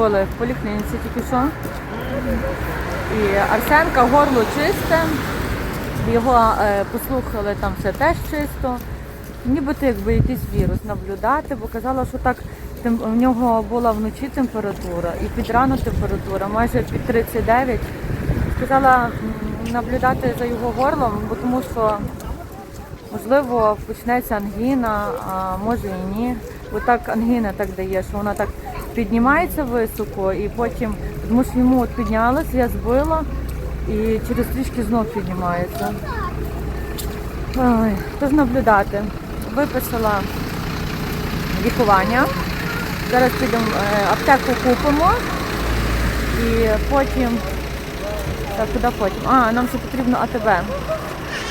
були в поліклініці тільки що. І Арсенка горло чисте, його е, послухали, там все теж чисто. Нібито якби якийсь вірус наблюдати, бо казала, що так тем- в нього була вночі температура і під рано температура, майже під 39. Сказала наблюдати за його горлом, бо тому що можливо почнеться ангіна, а може і ні. Бо так ангіна так дає, що вона так піднімається високо і потім, тому що йому от піднялась, я збила і через трішки знов піднімається. Ой, тож наблюдати. Виписала лікування. Зараз підемо е, аптеку купимо і потім. Так, куди потім? А, нам ще потрібно АТБ.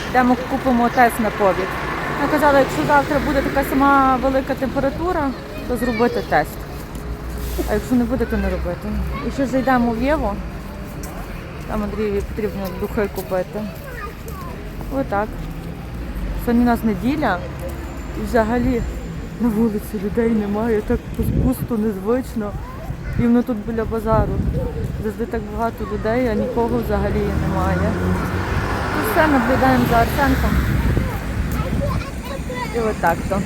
Йдемо купимо тест на ковід. Я казала, якщо завтра буде така сама велика температура, то зробити тест. А якщо не буде, то не робити. І ще зайдемо в Єву. Там Андрієві потрібно духи купити. Отак. Сьогодні у нас неділя і взагалі на вулиці людей немає, так пусто, незвично. І тут біля базару. Завжди так багато людей, а нікого взагалі немає. Ну все, наблюдаємо за Арсенком. І отак то.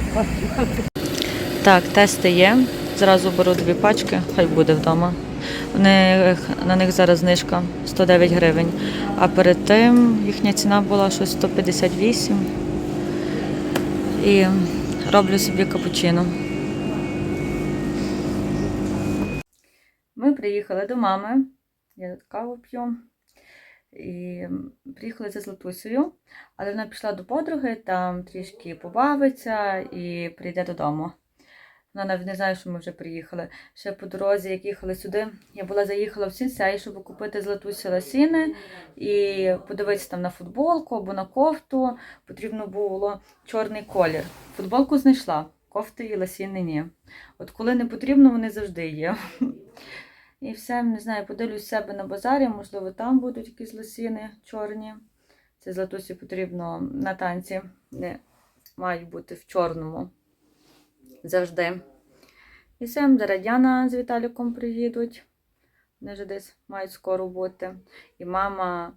Так, тести є. Зразу беру дві пачки, хай буде вдома. Вони, на них зараз знижка 109 гривень. А перед тим їхня ціна була щось 158. І роблю собі капучино. Ми приїхали до мами. Я каву п'ю. І приїхали за Златусею, але вона пішла до подруги, там трішки побавиться і прийде додому. Вона навіть не знає, що ми вже приїхали. Ще по дорозі, як їхали сюди, я була заїхала в сінсей, щоб купити Златусі ласіни і подивитися там на футболку або на кофту. Потрібно було чорний колір. Футболку знайшла, кофти і ласіни ні. От коли не потрібно, вони завжди є. І все, не знаю, подивлюсь себе на базарі, можливо, там будуть якісь лосіни чорні. Це Златусі потрібно на танці. Не мають бути в чорному. Завжди. І зараз Діана з Віталіком приїдуть. Вони вже десь мають скоро бути. І мама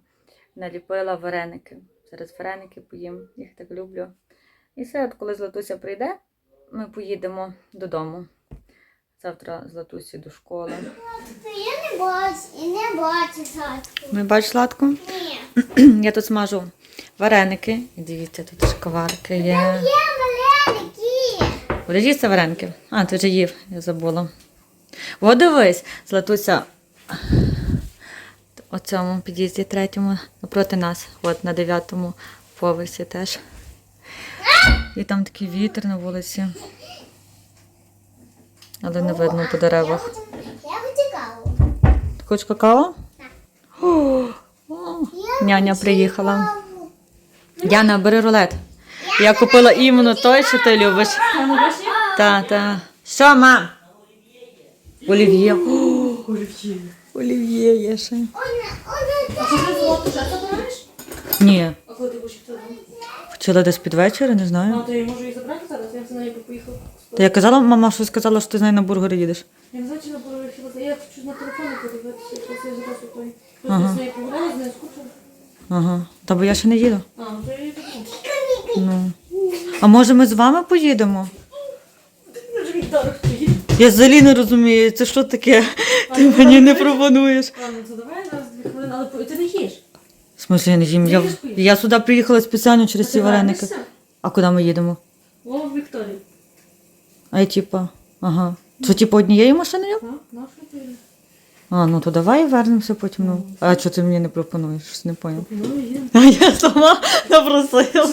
наліпила вареники. Зараз вареники поїм, їх так люблю. І все, от коли Златуся прийде, ми поїдемо додому. Завтра Златусі до школи. Я не бачу, не бачу садку. Не бачиш сладку? Ні. Я тут смажу вареники. І дивіться, тут шкварки є. Будеш їсти вареники? А, ти вже їв, я забула. О, дивись, Златуся. У цьому під'їзді третьому напроти нас, от на дев'ятому поверсі теж. І там такий вітер на вулиці. Але не видно по деревах. Я хочу каву. Хочеш какао? О, о, Няня приїхала. Яна, бери рулет. Я купила іменно той, що ти любиш. Та, та. Що, мам? Олів'є. О, Олів'є є ще. А коли золото вже забираєш? Ні. А коли ти будеш? Хотіла десь під вечір, не Ну, знаю. то я можу її забрати зараз, я за нею поїхав. Та я казала, мама що сказала, що ти з нею на бургери їдеш. Я не знаю, чи на бурові хіба. Я хочу на телефоні подивитися, якось я зараз той. Ага. Просто з нею погуляла, з нею скучила. Ага. Та бо я ще не їду. А, ну то я заберу. Ну. А може ми з вами поїдемо? Я взагалі не розумію, це що таке? Ти мені не пропонуєш. Ладно, то давай зараз дві хвилини, але ти не їш. В смысле я не їм? Я, я сюди приїхала спеціально через ці вареники. А куди ми їдемо? О, в Вікторії. А я типа, ага. Це типу однією машиною? Так, нашу ти. А, ну то давай вернемося потім. Ну. А що ти мені не пропонуєш? Щось не поняв. Ну. А я сама напросила.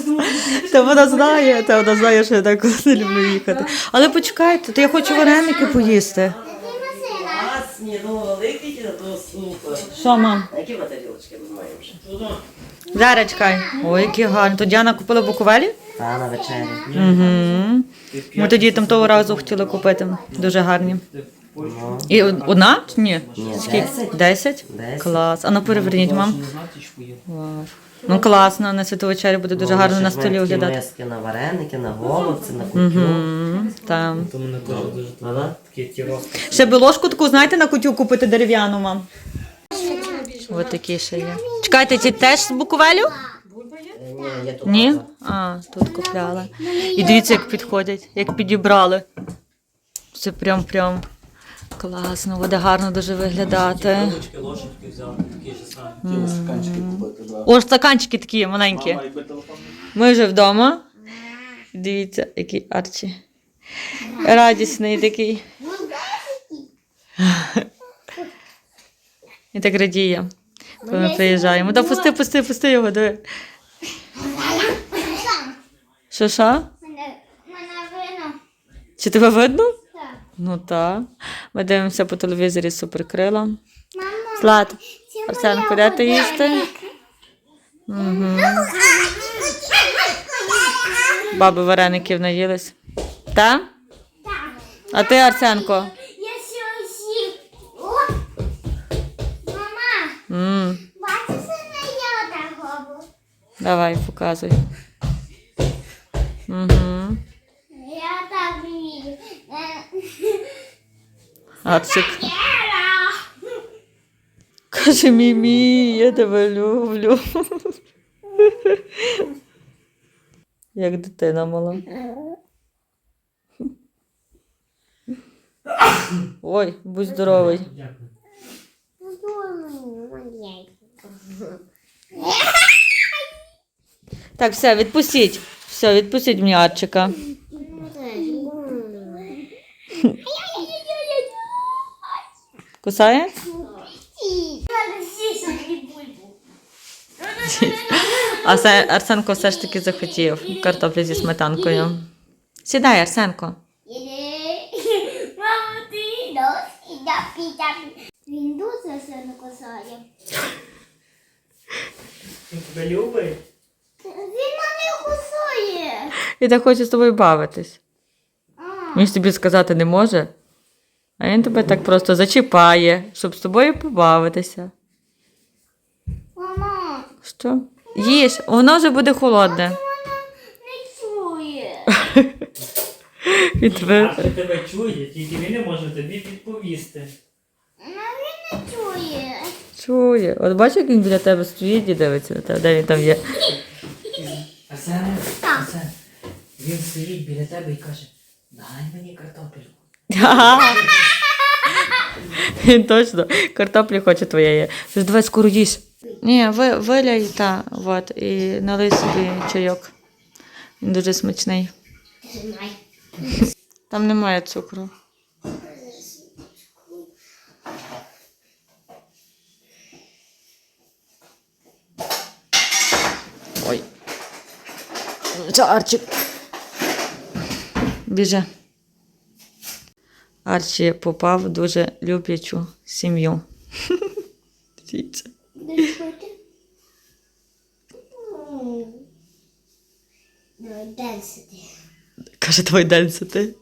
Та вона знає, та вона знає, що я так не люблю їхати. Але почекайте, то я хочу вареники поїсти. Класні, ну великий, то супер. Що, мам? Які батарілочки ми маємо ще? Зараз чекай. Ой, які гарні. То Діана купила Буковелі? Та на вечері. Угу. Ми тоді там того разу хотіли купити. Дуже гарні. Ну, І одна? Ні. Ні, Скільки? десять. Десять? Десять. Клас. А ну переверніть, мам. Клас. Ну класно, на святу вечерю буде дуже гарно на столі оглядати. Миски на вареники, на головці, на кутю. Мгм. Там. То мене теж дуже Ага. такі ті розкоші. Ще би ложку таку, знаєте, на кутю купити дерев'яну, мам. Ось такі ще є. Чекайте, ці теж з буковелю? Ні, я тут. Ні? А, тут купляла. І дивіться, як підходять, як підібрали. Це прям прям класно, буде гарно дуже виглядати. Ручки, ложечки взяв, такі ж самі. стаканчики купити, да. О, стаканчики такі маленькі. Мама, якби телефон. Ми вже вдома. Дивіться, який Арчі. Радісний такий. І так радіє, коли ми приїжджаємо. Та пусти, пусти, пусти його, диви. Що, що? Мене, вино. Чи тебе видно? Так. Ну так. Ми дивимося по телевізорі суперкрила. Мама, Злат, Арсенко, де ти їсти? Угу. Баби вареників наїлись. Та? А ти, Арсенко? Я сьогодні. Мама, бачиш, не я такого. Давай, показуй. Угу. Я так вмію. Арчик. Каже, Мімі, я тебе люблю. Як дитина мала. Ой, будь здоровий. Так, все, відпустіть. Все, відпустіть мені Арчика. Кусає? А це Арсенко все ж таки захотів картоплі зі сметанкою. Сідай, Арсенко. Мамо, ти. Він дуже сильно кусає. Він тебе любить? Він мене кусає. І так хоче з тобою бавитись. Він ж тобі сказати не може. А він тебе так просто зачіпає, щоб з тобою побавитися. Мама, Що? Їж, воно вже буде холодне. вона не чує. Він тебе... А що тебе чує, тільки він не може тобі відповісти. Вона він не чує. Чує. От бачиш, як він біля тебе стоїть і дивиться на тебе, де він там є. Арсен. Арсен, він стоїть біля тебе і каже, дай мені картопельку. точно картоплі хоче твоєї. Тож давай скоро їж. Ні, ви, виляй та, от, і налий собі чайок. Він дуже смачний. Там немає цукру. Ой. Це Арчик. Біже. Арчі попав в дуже люблячу сім'ю. Дивіться. Будеш пити? Давай денсити. Каже, твій день це ти.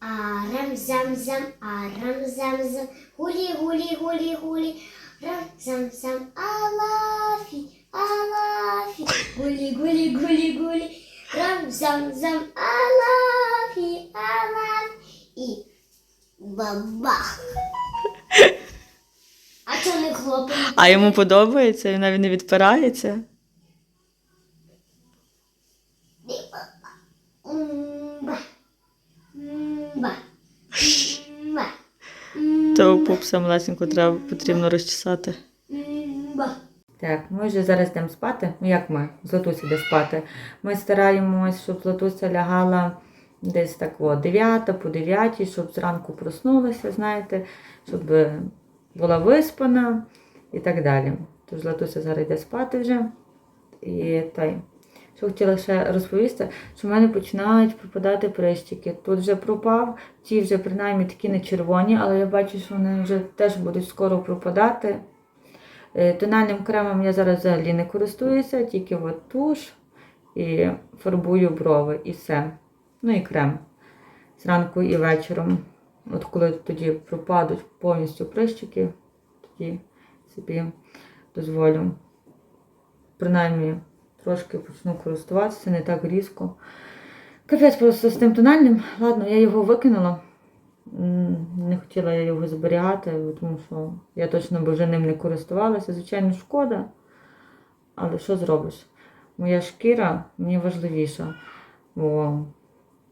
Арам зам зам, арам зам зам, гулі гулі гулі гулі, рам зам зам, алафі, алафі, гулі гулі гулі гулі, рам зам зам, алафі, алафі, і бабах. А чого не хлопець? А йому подобається, він навіть не відпирається. То пупса малесеньку треба потрібно розчесати. Так, ми вже зараз йдемо спати. Ну як ми? Златуся йде спати. Ми стараємось, щоб Златуся лягала десь так о, 9 по 9, щоб зранку проснулася, знаєте, щоб була виспана і так далі. Тож Златуся зараз йде спати вже. І та що хотіла ще розповісти, що в мене починають пропадати прищики. Тут вже пропав, ті вже принаймні такі не червоні, але я бачу, що вони вже теж будуть скоро пропадати. Е, Тональним кремом я зараз взагалі не користуюся, тільки от туш і фарбую брови і все. Ну і крем. Зранку і вечором. От коли тоді пропадуть повністю прищики, тоді собі дозволю. Принаймні трошки почну користуватися, не так різко. Капець просто з тим тональним. Ладно, я його викинула. Не хотіла я його зберігати, тому що я точно би вже ним не користувалася. Звичайно, шкода. Але що зробиш? Моя шкіра мені важливіша. Бо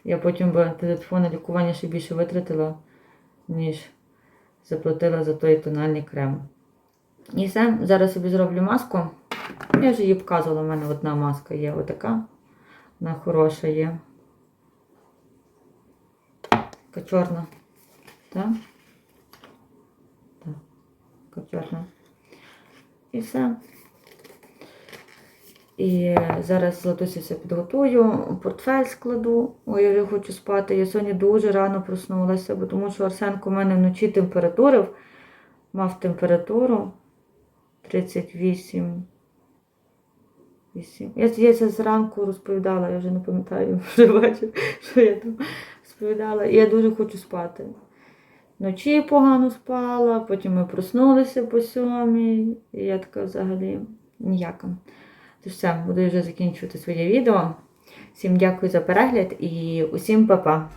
я потім би телефонне лікування ще більше витратила, ніж заплатила за той тональний крем. І все, зараз собі зроблю маску. Я вже її показувала, у мене одна маска є отака. Вона хороша є. Така чорна. Так? Так. Така чорна. І все. І зараз Златусі все підготую, портфель складу. Ой, я вже хочу спати. Я сьогодні дуже рано проснулася, бо тому що Арсенко в мене вночі температурив. Мав температуру 38. 8. Я, я це зранку розповідала, я вже не пам'ятаю, вже бачу, що я там розповідала. І я дуже хочу спати. Вночі погано спала, потім ми проснулися по сьомій, і я така взагалі ніяка. Тож все, буду вже закінчувати своє відео. Всім дякую за перегляд і усім па-па!